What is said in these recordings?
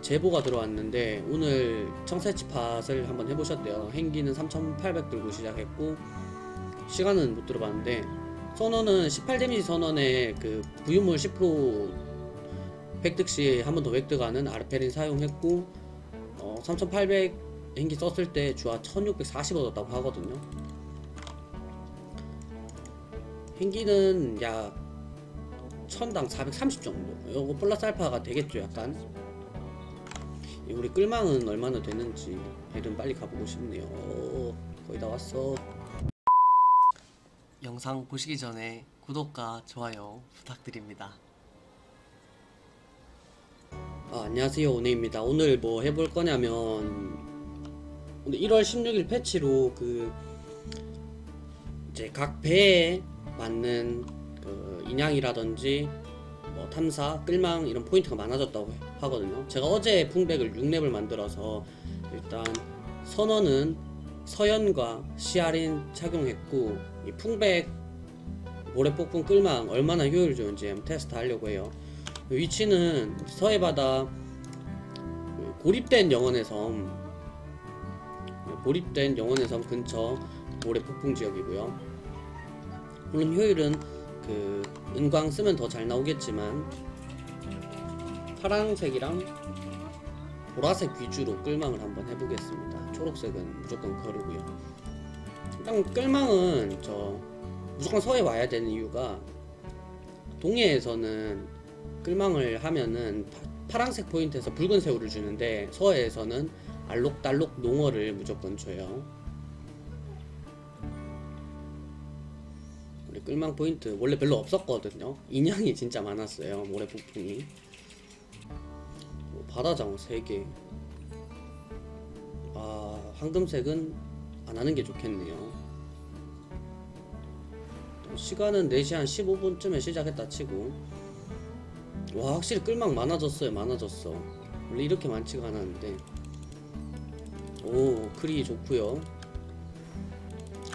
제보가 들어왔는데 오늘 청새치 팟을 한번 해보셨대요. 행기는 3800 들고 시작했고 시간은 못 들어봤는데 선언은 18 데미지 선언에 그 부유물 10% 획득 시한번 더 획득하는 아르페린 사용했고 어, 3800 행기 썼을 때 주화 1640 얻었다고 하거든요. 행기는 약 1000당 430 정도. 요거 플러스 알파가 되겠죠, 약간. 우리 끌망은 얼마나 되는지 배는 빨리 가보고 싶네요. 오, 거의 다 왔어. 영상 보시기 전에 구독과 좋아요 부탁드립니다. 아, 안녕하세요 오네입니다. 오늘 뭐 해볼 거냐면 오늘 1월 16일 패치로 그 이제 각 배에 맞는 그 인양이라든지 뭐 탐사, 끌망 이런 포인트가 많아졌다고 하거든요. 제가 어제 풍백을 6렙을 만들어서 일단 선언은 서연과 시아린 착용했고 이 풍백 모래폭풍 끌망 얼마나 효율 좋은지 테스트 하려고 해요. 위치는 서해바다 그 고립된 영혼의 섬 고립된 영혼의 섬 근처 모래폭풍 지역이고요. 물론 효율은 그 은광 쓰면 더 잘 나오겠지만 파란색이랑 보라색 위주로 끌망을 한번 해보겠습니다. 초록색은 무조건 거르고요. 일단 끌망은 저 무조건 서해 와야 되는 이유가 동해에서는 끌망을 하면은 파, 파란색 포인트에서 붉은 새우를 주는데 서해에서는 알록달록 농어를 무조건 줘요. 끌망 포인트 원래 별로 없었거든요. 인양이 진짜 많았어요. 모래 폭풍이. 뭐 바다장어 3개. 아, 황금색은 안 하는 게 좋겠네요. 시간은 4시 한 15분쯤에 시작했다 치고 와 확실히 끌망 많아졌어요 많아졌어 원래 이렇게 많지가 않았는데 오 크리 좋고요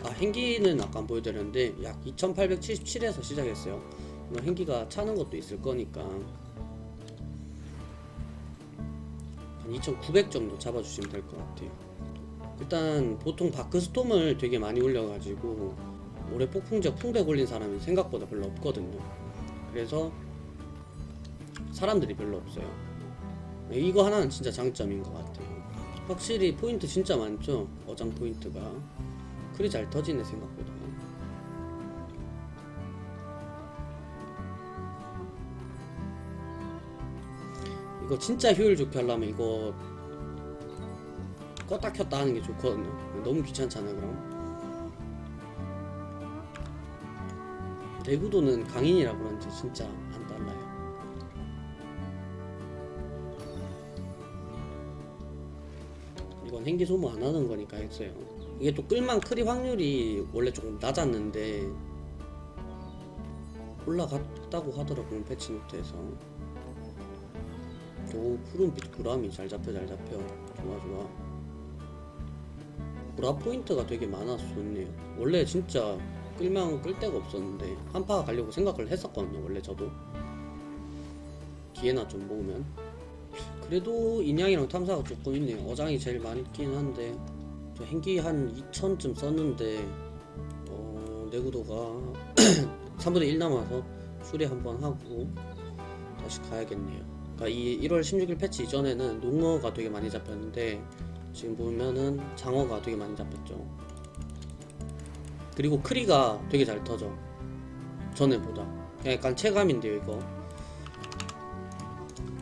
아 행기는 아까 안 보여드렸는데 약 2877에서 시작했어요. 뭐 행기가 차는 것도 있을 거니까. 한 2900 정도 잡아주시면 될 것 같아요. 일단 보통 바크스톰을 되게 많이 올려가지고 올해 폭풍제 풍백 올린 사람이 생각보다 별로 없거든요. 그래서 사람들이 별로 없어요. 이거 하나는 진짜 장점인 것 같아요. 확실히 포인트 진짜 많죠? 어장 포인트가 크리 잘 터지네 생각보다. 이거 진짜 효율 좋게 하려면 이거 껐다 켰다 하는 게 좋거든요. 너무 귀찮잖아 그럼. 내구도는 강인이라 그런지 진짜 안 달라요. 이건 행기 소모 안 하는 거니까 했어요 이게 또 끌만 크리 확률이 원래 조금 낮았는데 올라갔다고 하더라고요 패치 노트에서. 오 푸른빛 구람이 잘 잡혀 잘 잡혀. 좋아 좋아. 구라 포인트가 되게 많아서 좋네요. 원래 진짜 끌망은 끌 데가 없었는데 한파 가려고 생각을 했었거든요 원래 저도. 기회나 좀 모으면. 그래도 인양이랑 탐사가 조금 있네요. 어장이 제일 많긴 한데. 저 행기 한 2000쯤 썼는데 어, 내구도가 3분의 1 남아서 수리 한번 하고 다시 가야겠네요. 그러니까 이 1월 16일 패치 이전에는 농어가 되게 많이 잡혔는데 지금 보면은 장어가 되게 많이 잡혔죠. 그리고 크리가 되게 잘 터져. 전에보다. 약간 체감인데요 이거.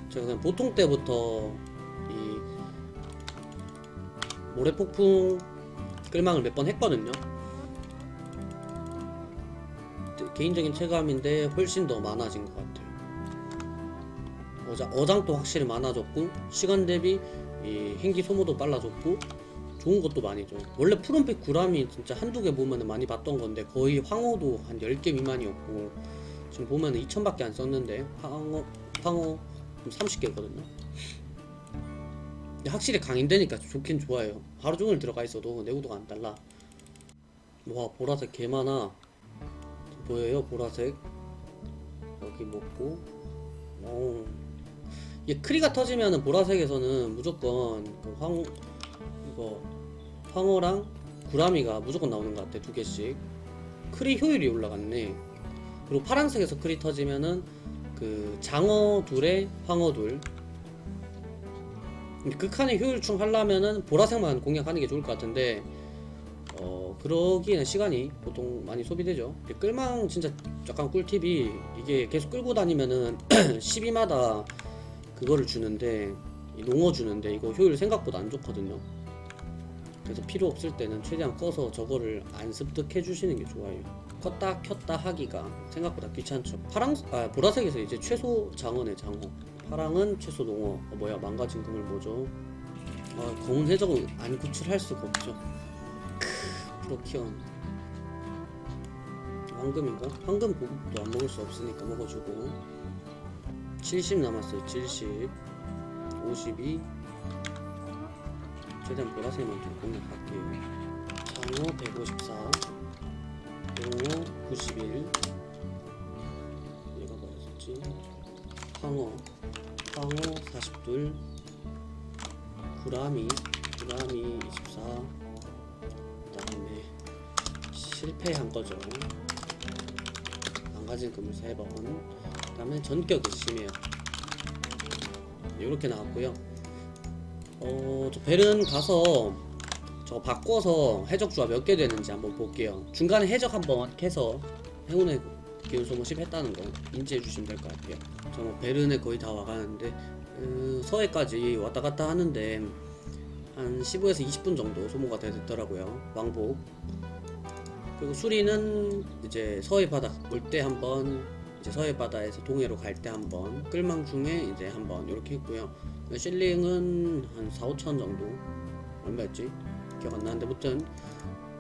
제가 그냥 보통 때부터 이 모래폭풍 끌망을 몇 번 했거든요. 개인적인 체감인데 훨씬 더 많아진 것 같아요. 어장, 어장도 확실히 많아졌고 시간 대비 이 행기 소모도 빨라졌고 좋은 것도 많이 줘요 원래 푸른빛 구람이 진짜 한두 개 보면 많이 봤던 건데 거의 황호도 한 10개 미만이었고 지금 보면 2000밖에 안 썼는데 황호, 황호 30개거든요 확실히 강인되니까 좋긴 좋아요. 하루 종일 들어가 있어도 내구도가 안 달라. 와 보라색 개 많아. 보여요 보라색? 여기 먹고. 오 이게 크리가 터지면은 보라색에서는 무조건 그 황, 이거 황호랑 구라미가 무조건 나오는 것 같아 두 개씩. 크리 효율이 올라갔네. 그리고 파란색에서 크리 터지면은 그 장어 둘에 황어 둘 극한의 효율충 하려면은 보라색만 공략하는 게 좋을 것 같은데 어 그러기에는 시간이 보통 많이 소비되죠. 끌망 진짜 약간 꿀팁이 이게 계속 끌고 다니면은 12마다 그거를 주는데 이 농어 주는데 이거 효율 생각보다 안 좋거든요. 그래서 필요 없을 때는 최대한 꺼서 저거를 안 습득해 주시는 게 좋아요. 껐다 켰다 하기가 생각보다 귀찮죠. 파랑 아 보라색에서 이제 최소 장어네 장어 파랑은 최소 농어. 어, 뭐야 망가진 그물 뭐죠? 아 검은 해적은 안 구출할 수가 없죠. 크 프로키온 황금인가? 황금 보급도 안 먹을 수 없으니까 먹어주고. 70 남았어요 70 52 최대한 보라색만 좀 공략할게요. 장어 154 용어 91 얘가 뭐였었지 황어. 황어 42 구라미 구라미 24 그다음에 실패한 거죠. 망가진 금을 3번. 그 다음에 전격이 심해요. 이렇게 나왔고요. 어, 저 벨은 가서 저거 바꿔서 해적 조합 몇개 되는지 한번 볼게요. 중간에 해적 한번 해서 행운의 기운 소모 10 했다는 거 인지해 주시면 될 것 같아요. 저뭐 베른에 거의 다 와가는데 그 서해까지 왔다 갔다 하는데 한 15에서 20분 정도 소모가 됐더라고요. 왕복. 그리고 수리는 이제 서해 바다 올 때 한번 이제 서해 바다에서 동해로 갈 때 한번 끌망 중에 이제 한번 이렇게 했고요. 실링은 한 4, 5천 정도 얼마였지? 기억 안 나는데 무튼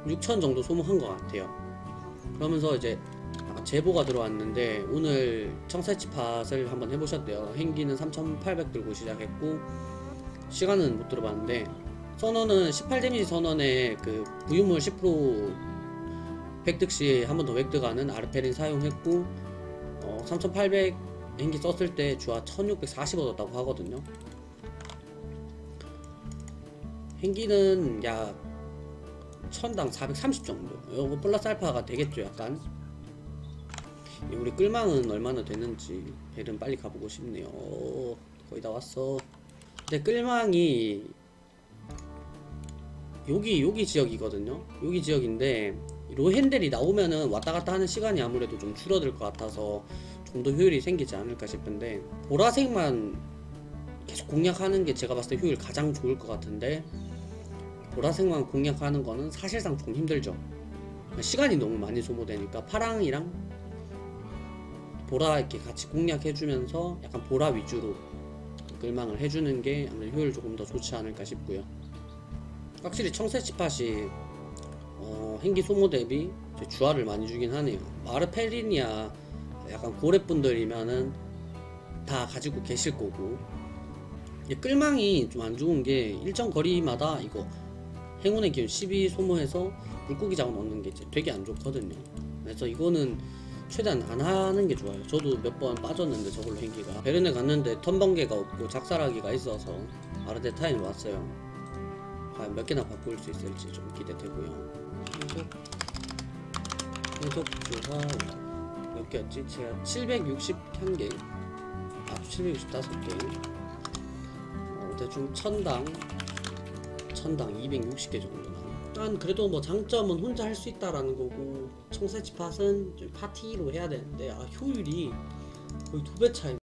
6천 정도 소모한 것 같아요. 그러면서 이제 제보가 들어왔는데 오늘 청새치 팟을 한번 해보셨대요. 행기는 3,800 들고 시작했고 시간은 못 들어봤는데 선언은 18 데미지 선언에 그 부유물 10% 획득 시한번 더 획득하는 아르페린 사용했고 어, 3,800 행기 썼을 때 주화 1,640 얻었다고 하거든요. 행기는 약 천당 430 정도. 이거 플러스 알파가 되겠죠, 약간. 우리 끌망은 얼마나 되는지 벨은 빨리 가보고 싶네요. 오, 거의 다 왔어. 근데 끌망이 여기 여기 지역이거든요. 여기 지역인데 로헨델이 나오면은 왔다 갔다 하는 시간이 아무래도 좀 줄어들 것 같아서 좀 더 효율이 생기지 않을까 싶은데 보라색만 계속 공략하는 게 제가 봤을 때 효율 가장 좋을 것 같은데 보라색만 공략하는 거는 사실상 좀 힘들죠. 시간이 너무 많이 소모되니까 파랑이랑 보라 이렇게 같이 공략해주면서 약간 보라 위주로 끌망을 해주는 게 아무래도 효율 조금 더 좋지 않을까 싶고요. 확실히 청새치팟이 어, 행기 소모 대비 주화를 많이 주긴 하네요. 마르페리니아 약간 고래분들이면은 다 가지고 계실 거고 이 끌망이 좀 안 좋은 게 일정 거리마다 이거 행운의 기운 12 소모해서 물고기 자원 얻는 게 되게 안 좋거든요. 그래서 이거는 최대한 안 하는 게 좋아요. 저도 몇 번 빠졌는데 저걸로 행기가 베른에 갔는데 턴번개가 없고 작살하기가 있어서 아르데 타임 왔어요. 과연 몇 개나 바꿀 수 있을지 좀 기대되고요. 계속 계속 주화 몇 개였지? 제가 761개 아 765개 어, 대충 천당 천당 260개 정도 일단 그래도 뭐 장점은 혼자 할 수 있다라는 거고 청새치 팟은 좀 파티로 해야 되는데 아 효율이 거의 두 배 차이